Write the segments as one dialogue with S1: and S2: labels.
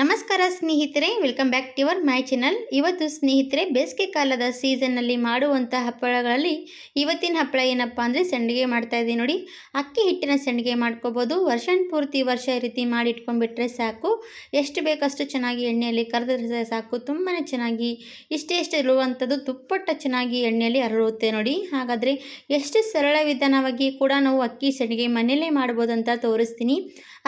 S1: ನಮಸ್ಕಾರ ಸ್ನೇಹಿತರೆ welcome back to your my channel ಇವತ್ತು ಸ್ನೇಹಿತರೆ, ಬೇಸಿಗೆ ಕಾಲದ ಸೀಸನ್ನಲ್ಲಿ ಮಾಡುವಂಥ ಹಪ್ಪಳಗಳಲ್ಲಿ ಇವತ್ತಿನ ಹಪ್ಪಳ ಏನಪ್ಪ ಅಂದರೆ ಸಂಡಿಗೆ ಮಾಡ್ತಾ ಇದ್ದೀನಿ ನೋಡಿ. ಅಕ್ಕಿ ಹಿಟ್ಟಿನ ಸಂಡಿಗೆ ಮಾಡ್ಕೋಬೋದು. ವರ್ಷನ್ ಪೂರ್ತಿ ವರ್ಷ ಈ ರೀತಿ ಮಾಡಿ ಇಟ್ಕೊಂಡ್ಬಿಟ್ರೆ ಸಾಕು. ಎಷ್ಟು ಬೇಕಷ್ಟು ಚೆನ್ನಾಗಿ ಎಣ್ಣೆಯಲ್ಲಿ ಕರೆದ್ರೆ ಸಾಕು. ತುಂಬಾ ಚೆನ್ನಾಗಿ, ಇಷ್ಟೇ ಇಷ್ಟು ಇರುವಂಥದ್ದು ತುಪ್ಪಟ್ಟ ಚೆನ್ನಾಗಿ ಎಣ್ಣೆಯಲ್ಲಿ ಅರಳುತ್ತೆ ನೋಡಿ. ಹಾಗಾದರೆ ಎಷ್ಟು ಸರಳ ವಿಧಾನವಾಗಿ ಕೂಡ ನಾವು ಅಕ್ಕಿ ಸಂಡಿಗೆ ಮನೆಯಲ್ಲೇ ಮಾಡ್ಬೋದು ಅಂತ ತೋರಿಸ್ತೀನಿ.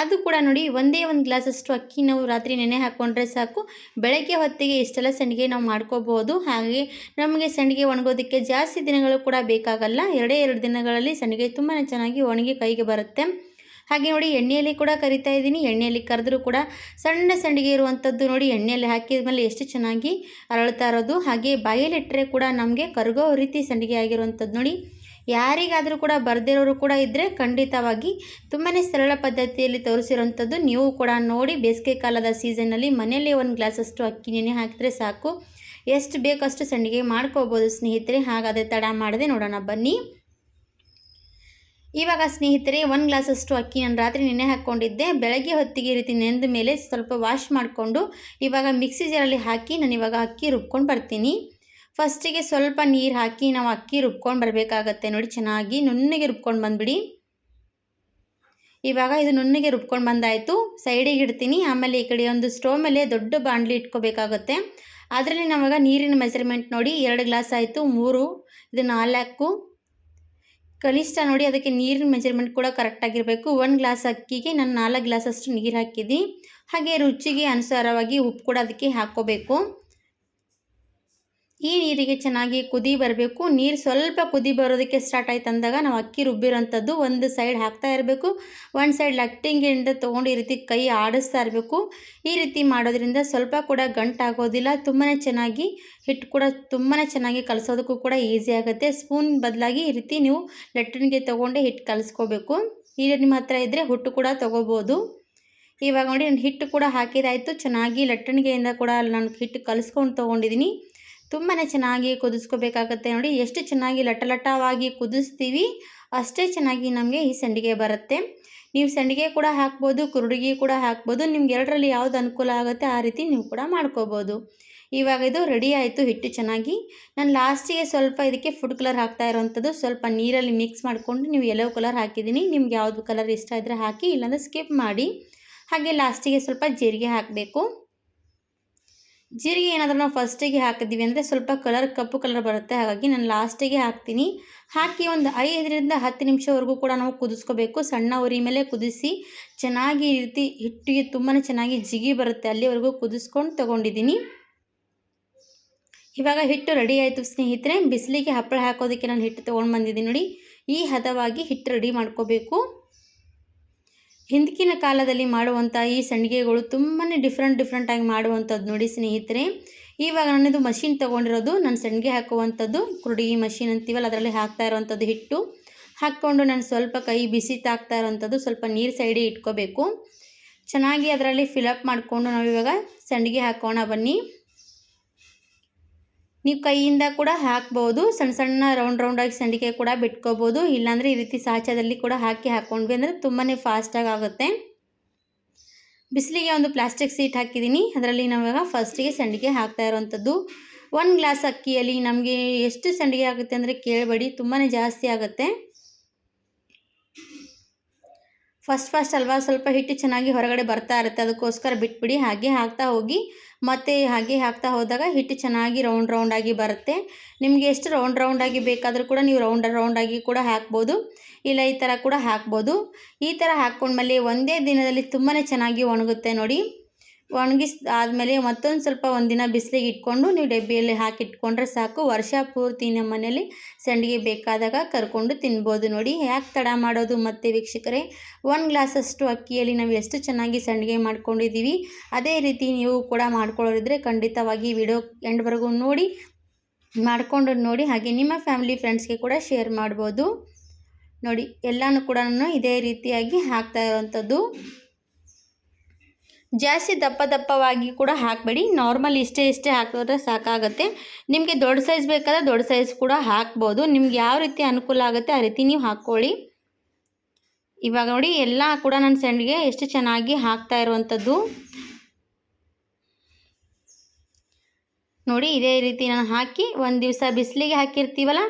S1: ಅದು ಕೂಡ ನೋಡಿ, ಒಂದೇ ಒಂದು ಗ್ಲಾಸಷ್ಟು ಅಕ್ಕಿ ನಾವು ರಾತ್ರಿ ನೆನೆ ಹಾಕ್ಕೊಂಡ್ರೆ ಸಾಕು. ಬೆಳಗ್ಗೆ ಹೊತ್ತಿಗೆ ಇಷ್ಟೆಲ್ಲ ಸಂಡಿಗೆ ನಾವು ಮಾಡ್ಕೋಬೋದು. ಹಾಗೆ ನಮಗೆ ಸಂಡಿಗೆ ಒಣಗೋದಕ್ಕೆ ಜಾಸ್ತಿ ದಿನಗಳು ಕೂಡ ಬೇಕಾಗಲ್ಲ. ಎರಡೇ ಎರಡು ದಿನಗಳಲ್ಲಿ ಸಂಡಿಗೆ ತುಂಬಾ ಚೆನ್ನಾಗಿ ಒಣಗಿ ಕೈಗೆ ಬರುತ್ತೆ. ಹಾಗೆ ನೋಡಿ ಎಣ್ಣೆಯಲ್ಲಿ ಕೂಡ ಕರಿತಾ ಇದ್ದೀನಿ. ಎಣ್ಣೆಯಲ್ಲಿ ಕರೆದ್ರೂ ಕೂಡ ಸಣ್ಣ ಸಂಡಿಗೆ ಇರುವಂಥದ್ದು ನೋಡಿ ಎಣ್ಣೆಯಲ್ಲಿ ಹಾಕಿದ ಮೇಲೆ ಎಷ್ಟು ಚೆನ್ನಾಗಿ ಅರಳ್ತಾ ಇರೋದು. ಹಾಗೆ ಬಾಯಲ್ಲಿಟ್ಟರೆ ಕೂಡ ನಮಗೆ ಕರಗೋ ರೀತಿ ಸಂಡಿಗೆ ಆಗಿರುವಂಥದ್ದು ನೋಡಿ. ಯಾರಿಗಾದರೂ ಕೂಡ ಬರದಿರೋರು ಕೂಡ ಇದ್ದರೆ ಖಂಡಿತವಾಗಿ ತುಂಬಾ ಸರಳ ಪದ್ಧತಿಯಲ್ಲಿ ತೋರಿಸಿರೋಂಥದ್ದು ನೀವು ಕೂಡ ನೋಡಿ ಬೇಸಿಗೆ ಕಾಲದ ಸೀಸನ್ನಲ್ಲಿ ಮನೆಯಲ್ಲೇ ಒಂದು ಗ್ಲಾಸಷ್ಟು ಅಕ್ಕಿ ನೆನೆ ಹಾಕಿದ್ರೆ ಸಾಕು. ಎಷ್ಟು ಬೇಕಷ್ಟು ಸಂಡಿಗೆ ಮಾಡ್ಕೋಬೋದು ಸ್ನೇಹಿತರೆ. ಹಾಗಾದರೆ ತಡ ಮಾಡದೆ ನೋಡೋಣ. ಬನ್ನಿ. ಇವಾಗ ಸ್ನೇಹಿತರೆ, ಒಂದು ಗ್ಲಾಸಷ್ಟು ಅಕ್ಕಿ ನಾನು ರಾತ್ರಿ ನೆನೆ ಹಾಕ್ಕೊಂಡಿದ್ದೆ ಬೆಳಗ್ಗೆ ಹೊತ್ತಿಗೆ ರೀತಿ ನೆಂದ ಮೇಲೆ ಸ್ವಲ್ಪ ವಾಶ್ ಮಾಡಿಕೊಂಡು ಇವಾಗ ಮಿಕ್ಸಿ ಜಾರಲ್ಲಿ ಹಾಕಿ ನಾನು ಇವಾಗ ಅಕ್ಕಿ ರುಬ್ಕೊಂಡು ಬರ್ತೀನಿ. ಫಸ್ಟಿಗೆ ಸ್ವಲ್ಪ ನೀರು ಹಾಕಿ ನಾವು ಅಕ್ಕಿ ರುಬ್ಕೊಂಡು ಬರಬೇಕಾಗತ್ತೆ. ನೋಡಿ ಚೆನ್ನಾಗಿ ನುಣ್ಣಗೆ ರುಬ್ಕೊಂಡು ಬಂದುಬಿಡಿ. ಇವಾಗ ಇದು ನುಣ್ಣಗೆ ರುಬ್ಕೊಂಡು ಬಂದಾಯಿತು. ಸೈಡಿಗೆ ಇಡ್ತೀನಿ. ಆಮೇಲೆ ಈ ಕಡೆ ಒಂದು ಸ್ಟೋವ್ ಮೇಲೆ ದೊಡ್ಡ ಬಾಣಲಿ ಇಟ್ಕೋಬೇಕಾಗತ್ತೆ. ಅದರಲ್ಲಿ ನಾವಾಗ ನೀರಿನ ಮೆಜರ್ಮೆಂಟ್ ನೋಡಿ ಎರಡು ಗ್ಲಾಸ್ ಆಯಿತು. ಮೂರು, ಇದು ನಾಲ್ಕು. ಕನಿಷ್ಠ ನೋಡಿ ಅದಕ್ಕೆ ನೀರಿನ ಮೆಜರ್ಮೆಂಟ್ ಕೂಡ ಕರೆಕ್ಟಾಗಿರಬೇಕು ಒಂದು ಗ್ಲಾಸ್ ಅಕ್ಕಿಗೆ ನಾನು ನಾಲ್ಕು ಗ್ಲಾಸಷ್ಟು ನೀರು ಹಾಕಿದ್ದೀನಿ. ಹಾಗೆ ರುಚಿಗೆ ಅನುಸಾರವಾಗಿ ಉಪ್ಪು ಕೂಡ ಅದಕ್ಕೆ ಹಾಕ್ಕೋಬೇಕು. ಈ ನೀರಿಗೆ ಚೆನ್ನಾಗಿ ಕುದಿ ಬರಬೇಕು. ನೀರು ಸ್ವಲ್ಪ ಕುದಿ ಬರೋದಕ್ಕೆ ಸ್ಟಾರ್ಟ್ ಆಯ್ತು ಅಂದಾಗ ನಾವು ಅಕ್ಕಿ ರುಬ್ಬಿರೋಂಥದ್ದು ಒಂದು ಸೈಡ್ ಹಾಕ್ತಾ ಇರಬೇಕು. ಒಂದು ಸೈಡ್ ಲಟ್ಟಿಂಗಿಂದ ತೊಗೊಂಡು ಈ ರೀತಿ ಕೈ ಆಡಿಸ್ತಾ ಇರಬೇಕು. ಈ ರೀತಿ ಮಾಡೋದ್ರಿಂದ ಸ್ವಲ್ಪ ಕೂಡ ಗಂಟಾಗೋದಿಲ್ಲ ತುಂಬಾ ಚೆನ್ನಾಗಿ ಹಿಟ್ಟು ಕೂಡ ತುಂಬಾ ಚೆನ್ನಾಗಿ ಕಲಸೋದಕ್ಕೂ ಕೂಡ ಈಸಿ ಆಗುತ್ತೆ. ಸ್ಪೂನ್ ಬದಲಾಗಿ ಈ ರೀತಿ ನೀವು ಲಟ್ಟಣಿಗೆ ತೊಗೊಂಡೆ ಹಿಟ್ಟು ಕಲಿಸ್ಕೋಬೇಕು. ಈ ನಿಮ್ಮ ಹತ್ರ ಇದ್ದರೆ ಹುಟ್ಟು ಕೂಡ ತೊಗೋಬೋದು. ಇವಾಗ ನೋಡಿ ನಾನು ಹಿಟ್ಟು ಕೂಡ ಹಾಕಿದಾಯಿತು. ಚೆನ್ನಾಗಿ ಲಟ್ಟಣಿಗೆಯಿಂದ ಕೂಡ ನಾನು ಹಿಟ್ಟು ಕಲಿಸ್ಕೊಂಡು ತೊಗೊಂಡಿದ್ದೀನಿ ತುಂಬಾ ಚೆನ್ನಾಗಿ ಕುದಿಸ್ಕೋಬೇಕಾಗತ್ತೆ ನೋಡಿ. ಎಷ್ಟು ಚೆನ್ನಾಗಿ ಲಟಲಟವಾಗಿ ಕುದಿಸ್ತೀವಿ, ಅಷ್ಟೇ ಚೆನ್ನಾಗಿ ನಮಗೆ ಈ ಸಂಡಿಗೆ ಬರುತ್ತೆ. ನೀವು ಸಂಡಿಗೆ ಕೂಡ ಹಾಕ್ಬೋದು, ಕುರುಡಿಗೆ ಕೂಡ ಹಾಕ್ಬೋದು, ನಿಮ್ಗೆ ಎರಡರಲ್ಲಿ ಯಾವುದು ಅನುಕೂಲ ಆಗುತ್ತೆ ಆ ರೀತಿ ನೀವು ಕೂಡ ಮಾಡ್ಕೋಬೋದು. ಇವಾಗ ಇದು ರೆಡಿ ಆಯಿತು, ಹಿಟ್ಟು ಚೆನ್ನಾಗಿ. ನಾನು ಲಾಸ್ಟಿಗೆ ಸ್ವಲ್ಪ ಇದಕ್ಕೆ ಫುಡ್ ಕಲರ್ ಹಾಕ್ತಾ ಇರೋವಂಥದ್ದು ಸ್ವಲ್ಪ ನೀರಲ್ಲಿ ಮಿಕ್ಸ್ ಮಾಡಿಕೊಂಡು ನೀವು ಯೆಲ್ಲೋ ಕಲರ್ ಹಾಕಿದ್ದೀನಿ. ನಿಮ್ಗೆ ಯಾವುದು ಕಲರ್ ಇಷ್ಟ ಇದ್ದರೆ ಹಾಕಿ, ಇಲ್ಲಾಂದರೆ ಸ್ಕಿಪ್ ಮಾಡಿ. ಹಾಗೆ ಲಾಸ್ಟಿಗೆ ಸ್ವಲ್ಪ ಜೀರಿಗೆ ಹಾಕಬೇಕು. ಜೀರಿಗೆ ಏನಾದರೂ ನಾವು ಫಸ್ಟಿಗೆ ಹಾಕಿದ್ದೀವಿ ಅಂದರೆ ಸ್ವಲ್ಪ ಕಲರ್ ಕಪ್ಪು ಕಲರ್ ಬರುತ್ತೆ. ಹಾಗಾಗಿ ನಾನು ಲಾಸ್ಟಿಗೆ ಹಾಕ್ತೀನಿ. ಹಾಕಿ ಒಂದು ಐದರಿಂದ ಹತ್ತು ನಿಮಿಷವರೆಗೂ ಕೂಡ ನಾವು ಕುದಿಸ್ಕೋಬೇಕು. ಸಣ್ಣ ಉರಿ ಮೇಲೆ ಕುದಿಸಿ ಚೆನ್ನಾಗಿ ರೀತಿ ಹಿಟ್ಟಿಗೆ ತುಂಬಾ ಚೆನ್ನಾಗಿ ಜಿಗಿ ಬರುತ್ತೆ. ಅಲ್ಲಿವರೆಗೂ ಕುದಿಸ್ಕೊಂಡು ತೊಗೊಂಡಿದ್ದೀನಿ. ಇವಾಗ ಹಿಟ್ಟು ರೆಡಿ ಆಯಿತು ಸ್ನೇಹಿತರೆ. ಬಿಸಿಲಿಗೆ ಹಪ್ಪಳ ಹಾಕೋದಕ್ಕೆ ನಾನು ಹಿಟ್ಟು ತೊಗೊಂಡು ಬಂದಿದ್ದೀನಿ ನೋಡಿ. ಈ ಹದವಾಗಿ ಹಿಟ್ಟು ರೆಡಿ ಮಾಡ್ಕೋಬೇಕು. ಹಿಂದಿನ ಕಾಲದಲ್ಲಿ ಮಾಡುವಂಥ ಈ ಸಂಡಿಗೆಗಳು ತುಂಬಾ ಡಿಫ್ರೆಂಟ್ ಡಿಫ್ರೆಂಟಾಗಿ ಮಾಡುವಂಥದ್ದು ನೋಡಿ ಸ್ನೇಹಿತರೆ. ಇವಾಗ ನನ್ನದು ಮಷಿನ್ ತೊಗೊಂಡಿರೋದು, ನಾನು ಸಂಡಿಗೆ ಹಾಕುವಂಥದ್ದು, ಕುರುಡಿಗೆ ಮಷಿನ್ ಅಂತೀವಲ್ಲ, ಅದರಲ್ಲಿ ಹಾಕ್ತಾ ಇರುವಂಥದ್ದು ಹಿಟ್ಟು. ಹಾಕ್ಕೊಂಡು ನಾನು ಸ್ವಲ್ಪ ಕೈ ಬಿಸಿ ತಾಕ್ತಾ ಇರೋವಂಥದ್ದು, ಸ್ವಲ್ಪ ನೀರು ಸೈಡಿಗೆ ಇಟ್ಕೋಬೇಕು. ಚೆನ್ನಾಗಿ ಅದರಲ್ಲಿ ಫಿಲಪ್ ಮಾಡಿಕೊಂಡು ನಾವು ಇವಾಗ ಸಂಡಿಗೆ ಹಾಕೋಣ ಬನ್ನಿ. ನೀವು ಕೈಯಿಂದ ಕೂಡ ಹಾಕ್ಬೋದು. ಸಣ್ಣ ಸಣ್ಣ ರೌಂಡ್ ರೌಂಡಾಗಿ ಸಂಡಿಗೆ ಕೂಡ ಬಿಟ್ಕೋಬೋದು. ಇಲ್ಲಾಂದರೆ ಈ ರೀತಿ ಸಾಚದಲ್ಲಿ ಕೂಡ ಹಾಕಿ ಹಾಕ್ಕೊಂಡ್ವಿ ಅಂದರೆ ತುಂಬಾ ಫಾಸ್ಟಾಗಿ ಆಗುತ್ತೆ. ಬಿಸಿಲಿಗೆ ಒಂದು ಪ್ಲಾಸ್ಟಿಕ್ ಸೀಟ್ ಹಾಕಿದ್ದೀನಿ. ಅದರಲ್ಲಿ ನಾವಾಗ ಫಸ್ಟಿಗೆ ಸಂಡಿಗೆ ಹಾಕ್ತಾ ಇರೋವಂಥದ್ದು ಒಂದು ಗ್ಲಾಸ್ ಅಕ್ಕಿಯಲ್ಲಿ ನಮಗೆ ಎಷ್ಟು ಸಂಡಿಗೆ ಆಗುತ್ತೆ ಅಂದರೆ ಕೇಳಬೇಡಿ ತುಂಬಾ ಜಾಸ್ತಿ ಆಗುತ್ತೆ. ಫಸ್ಟ್ ಫಸ್ಟ್ ಅಲ್ವಾ? ಸ್ವಲ್ಪ ಹಿಟ್ಟು ಚೆನ್ನಾಗಿ ಹೊರಗಡೆ ಬರ್ತಾ ಇರುತ್ತೆ. ಅದಕ್ಕೋಸ್ಕರ ಬಿಟ್ಬಿಡಿ. ಹಾಗೆ ಹಾಕ್ತಾ ಹೋಗಿ ಮತ್ತು ಹಾಗೆ ಹಾಕ್ತಾ ಹೋದಾಗ ಹಿಟ್ಟು ಚೆನ್ನಾಗಿ ರೌಂಡ್ ರೌಂಡಾಗಿ ಬರುತ್ತೆ. ನಿಮಗೆ ಎಷ್ಟು ರೌಂಡ್ ರೌಂಡಾಗಿ ಬೇಕಾದರೂ ಕೂಡ ನೀವು ರೌಂಡ್ ರೌಂಡಾಗಿ ಕೂಡ ಹಾಕ್ಬೋದು. ಇಲ್ಲ ಈ ಥರ ಕೂಡ ಹಾಕ್ಬೋದು. ಈ ಥರ ಹಾಕ್ಕೊಂಡ್ಮೇಲೆ ಒಂದೇ ದಿನದಲ್ಲಿ ತುಂಬಾ ಚೆನ್ನಾಗಿ ಒಣಗುತ್ತೆ ನೋಡಿ. ಒಣಗಿಸ್, ಆದಮೇಲೆ ಮತ್ತೊಂದು ಸ್ವಲ್ಪ ಒಂದಿನ ಬಿಸಿಲಿಗೆ ಇಟ್ಕೊಂಡು ನೀವು ಡಬ್ಬಿಯಲ್ಲಿ ಹಾಕಿಟ್ಕೊಂಡ್ರೆ ಸಾಕು. ವರ್ಷ ಪೂರ್ತಿ ನಮ್ಮ ಮನೇಲಿ ಸಂಡಿಗೆ ಬೇಕಾದಾಗ ಕರ್ಕೊಂಡು ತಿನ್ಬೋದು ನೋಡಿ. ಯಾಕೆ ತಡ ಮಾಡೋದು ಮತ್ತೆ ವೀಕ್ಷಕರೇ? ಒಂದು ಗ್ಲಾಸಷ್ಟು ಅಕ್ಕಿಯಲ್ಲಿ ನಾವು ಎಷ್ಟು ಚೆನ್ನಾಗಿ ಸಂಡಿಗೆ ಮಾಡ್ಕೊಂಡಿದ್ದೀವಿ. ಅದೇ ರೀತಿ ನೀವು ಕೂಡ ಮಾಡ್ಕೊಳ್ಳೋರಿದ್ರೆ ಖಂಡಿತವಾಗಿ ವಿಡಿಯೋ ಎಂಡ್ವರೆಗೂ ನೋಡಿ, ಮಾಡಿಕೊಂಡು ನೋಡಿ. ಹಾಗೆ ನಿಮ್ಮ ಫ್ಯಾಮಿಲಿ ಫ್ರೆಂಡ್ಸ್ಗೆ ಕೂಡ ಶೇರ್ ಮಾಡ್ಬೋದು. ನೋಡಿ, ಎಲ್ಲನೂ ಕೂಡ ಇದೇ ರೀತಿಯಾಗಿ ಹಾಕ್ತಾ ಇರೋವಂಥದ್ದು ಜಾಸ್ತಿ ದಪ್ಪ ದಪ್ಪವಾಗಿ ಕೂಡ ಹಾಕಬೇಡಿ. ನಾರ್ಮಲ್ ಇಷ್ಟೇ ಇಷ್ಟೇ ಹಾಕಿದ್ರೆ ಸಾಕಾಗುತ್ತೆ. ನಿಮಗೆ ದೊಡ್ಡ ಸೈಜ್ ಬೇಕಾದ್ರೆ ದೊಡ್ಡ ಸೈಜ್ ಕೂಡ ಹಾಕ್ಬೋದು. ನಿಮ್ಗೆ ಯಾವ ರೀತಿ ಅನುಕೂಲ ಆಗುತ್ತೆ ಆ ರೀತಿ ನೀವು ಹಾಕ್ಕೊಳ್ಳಿ. ಇವಾಗ ನೋಡಿ, ಎಲ್ಲ ಕೂಡ ನನ್ನ ಸಂಡಿಗೆ ಎಷ್ಟು ಚೆನ್ನಾಗಿ ಹಾಕ್ತಾ ಇರುವಂಥದ್ದು ನೋಡಿ, ಇದೇ ರೀತಿ ನಾನು ಹಾಕಿ ಒಂದು ದಿವಸ ಬಿಸಿಲಿಗೆ ಹಾಕಿರ್ತೀವಲ್ಲ,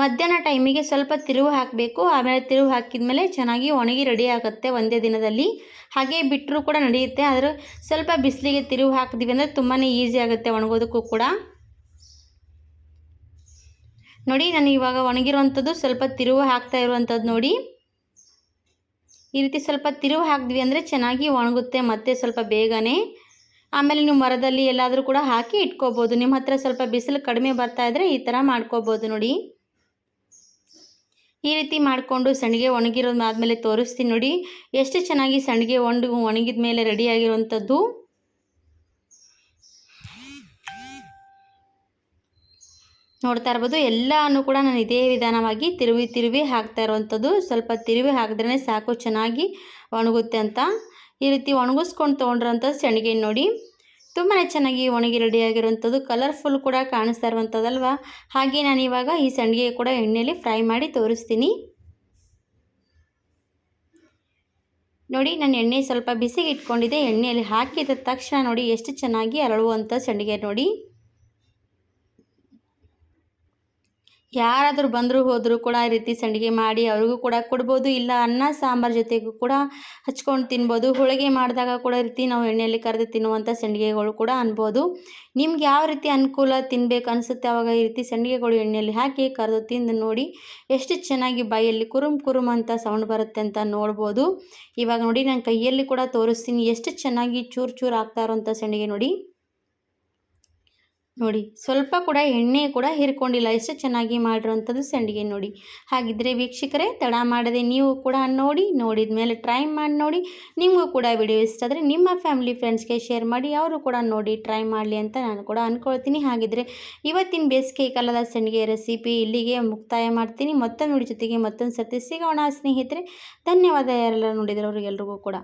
S1: ಮಧ್ಯಾಹ್ನ ಟೈಮಿಗೆ ಸ್ವಲ್ಪ ತಿರುವು ಹಾಕಬೇಕು. ಆಮೇಲೆ ತಿರುವು ಹಾಕಿದ ಚೆನ್ನಾಗಿ ಒಣಗಿ ರೆಡಿ ಆಗುತ್ತೆ ಒಂದೇ ದಿನದಲ್ಲಿ. ಹಾಗೆ ಬಿಟ್ಟರೂ ಕೂಡ ನಡೆಯುತ್ತೆ, ಆದರೆ ಸ್ವಲ್ಪ ಬಿಸಿಲಿಗೆ ತಿರುವು ಹಾಕಿದ್ವಿ ಅಂದರೆ ತುಂಬಾ ಈಸಿ ಆಗುತ್ತೆ ಒಣಗೋದಕ್ಕೂ ಕೂಡ. ನೋಡಿ, ನಾನು ಇವಾಗ ಒಣಗಿರುವಂಥದ್ದು ಸ್ವಲ್ಪ ತಿರುವು ಹಾಕ್ತಾ ಇರುವಂಥದ್ದು ನೋಡಿ. ಈ ರೀತಿ ಸ್ವಲ್ಪ ತಿರುವು ಹಾಕಿದ್ವಿ ಅಂದರೆ ಚೆನ್ನಾಗಿ ಒಣಗುತ್ತೆ ಮತ್ತೆ ಸ್ವಲ್ಪ ಬೇಗನೆ. ಆಮೇಲೆ ನೀವು ಮರದಲ್ಲಿ ಎಲ್ಲಾದರೂ ಕೂಡ ಹಾಕಿ ಇಟ್ಕೋಬೋದು. ನಿಮ್ಮ ಹತ್ರ ಸ್ವಲ್ಪ ಬಿಸಿಲು ಕಡಿಮೆ ಬರ್ತಾ ಇದ್ದರೆ ಈ ಥರ ಮಾಡ್ಕೋಬೋದು ನೋಡಿ. ಈ ರೀತಿ ಮಾಡಿಕೊಂಡು ಸಂಡಿಗೆ ಒಣಗಿರೋದಾದ್ಮೇಲೆ ತೋರಿಸ್ತೀನಿ ನೋಡಿ. ಎಷ್ಟು ಚೆನ್ನಾಗಿ ಸಂಡಿಗೆ ಒಣಗಿ ಒಣಗಿದ ಮೇಲೆ ರೆಡಿಯಾಗಿರುವಂಥದ್ದು ನೋಡ್ತಾ ಇರ್ಬೋದು, ಎಲ್ಲನೂ ಕೂಡ ನಾನು ಇದೇ ವಿಧಾನವಾಗಿ ತಿರುವಿ ತಿರುವಿ ಹಾಕ್ತಾ ಇರುವಂಥದ್ದು. ಸ್ವಲ್ಪ ತಿರುವಿ ಹಾಕಿದ್ರೆ ಸಾಕು, ಚೆನ್ನಾಗಿ ಒಣಗುತ್ತೆ ಅಂತ. ಈ ರೀತಿ ಒಣಗಿಸ್ಕೊಂಡು ತೊಗೊಂಡ್ರಂಥ ಸೆಣಗೆ ನೋಡಿ. ತುಂಬಾ ಚೆನ್ನಾಗಿ ಒಣಗಿ ರೆಡಿಯಾಗಿರುವಂಥದ್ದು ಕಲರ್ಫುಲ್ ಕೂಡ ಕಾಣಿಸ್ತಾ ಇರುವಂಥದ್ದಲ್ವ? ಹಾಗೆ ನಾನು ಇವಾಗ ಈ ಸಂಡಿಗೆ ಕೂಡ ಎಣ್ಣೆಯಲ್ಲಿ ಫ್ರೈ ಮಾಡಿ ತೋರಿಸ್ತೀನಿ. ನೋಡಿ, ನಾನು ಎಣ್ಣೆ ಸ್ವಲ್ಪ ಬಿಸಿಗೆ ಇಟ್ಕೊಂಡಿದ್ದೆ. ಎಣ್ಣೆಯಲ್ಲಿ ಹಾಕಿದ ತಕ್ಷಣ ನೋಡಿ ಎಷ್ಟು ಚೆನ್ನಾಗಿ ಅರಳುವಂಥ ಸಂಡಿಗೆ ನೋಡಿ. ಯಾರಾದರೂ ಬಂದರೂ ಹೋದರೂ ಕೂಡ ಈ ರೀತಿ ಸಂಡಿಗೆ ಮಾಡಿ ಅವ್ರಿಗೂ ಕೂಡ ಕೊಡ್ಬೋದು, ಇಲ್ಲ ಅನ್ನ, ಸಾಂಬಾರು ಜೊತೆಗೂ ಕೂಡ ಹಚ್ಕೊಂಡು ತಿನ್ಬೋದು. ಹೋಳಿಗೆ ಮಾಡಿದಾಗ ಕೂಡ ರೀತಿ ನಾವು ಎಣ್ಣೆಯಲ್ಲಿ ಕರೆದು ತಿನ್ನುವಂಥ ಸಂಡಿಗೆಗಳು ಕೂಡ ಅನ್ಬೋದು. ನಿಮ್ಗೆ ಯಾವ ರೀತಿ ಅನುಕೂಲ ತಿನ್ಬೇಕು ಅನಿಸುತ್ತೆ ಆವಾಗ ಈ ರೀತಿ ಸಂಡಿಗೆಗಳು ಎಣ್ಣೆಯಲ್ಲಿ ಹಾಕಿ ಕರೆದು ತಿಂದು ನೋಡಿ, ಎಷ್ಟು ಚೆನ್ನಾಗಿ ಬಾಯಲ್ಲಿ ಕುರುಮ್ ಕುರುಮ್ ಅಂತ ಸೌಂಡ್ ಬರುತ್ತೆ ಅಂತ ನೋಡ್ಬೋದು. ಇವಾಗ ನೋಡಿ ನಾನು ಕೈಯಲ್ಲಿ ಕೂಡ ತೋರಿಸ್ತೀನಿ, ಎಷ್ಟು ಚೆನ್ನಾಗಿ ಚೂರು ಚೂರು ಆಗ್ತಾ ಇರೋಂಥ ಸಂಡಿಗೆ ನೋಡಿ. ನೋಡಿ, ಸ್ವಲ್ಪ ಕೂಡ ಎಣ್ಣೆ ಕೂಡ ಹಿರ್ಕೊಂಡಿಲ್ಲ. ಎಷ್ಟು ಚೆನ್ನಾಗಿ ಮಾಡಿರುವಂಥದ್ದು ಸಂಡಿಗೆ ನೋಡಿ. ಹಾಗಿದ್ದರೆ ವೀಕ್ಷಕರೇ, ತಡ ಮಾಡದೆ ನೀವು ಕೂಡ ನೋಡಿ, ನೋಡಿದ ಮೇಲೆ ಟ್ರೈ ಮಾಡಿ ನೋಡಿ. ನಿಮಗೂ ಕೂಡ ವಿಡಿಯೋ ಇಷ್ಟ ಆದರೆ ನಿಮ್ಮ ಫ್ಯಾಮಿಲಿ ಫ್ರೆಂಡ್ಸ್ಗೆ ಶೇರ್ ಮಾಡಿ, ಅವರು ಕೂಡ ನೋಡಿ ಟ್ರೈ ಮಾಡಲಿ ಅಂತ ನಾನು ಕೂಡ ಅಂದ್ಕೊಳ್ತೀನಿ ಹಾಗಿದ್ದರೆ ಇವತ್ತಿನ ಬೇಸಿಗೆ ಕಾಲದ ಸಂಡಿಗೆ ರೆಸಿಪಿ ಇಲ್ಲಿಗೆ ಮುಕ್ತಾಯ ಮಾಡ್ತೀನಿ. ಮತ್ತೊಂದು ಜೊತೆಗೆ ಮತ್ತೊಂದು ಸರ್ತಿ ಸಿಗೋಣ ಸ್ನೇಹಿತರೆ. ಧನ್ಯವಾದ ಯಾರೆಲ್ಲ ನೋಡಿದ್ರೆ ಅವ್ರಿಗೆಲ್ರಿಗೂ ಕೂಡ.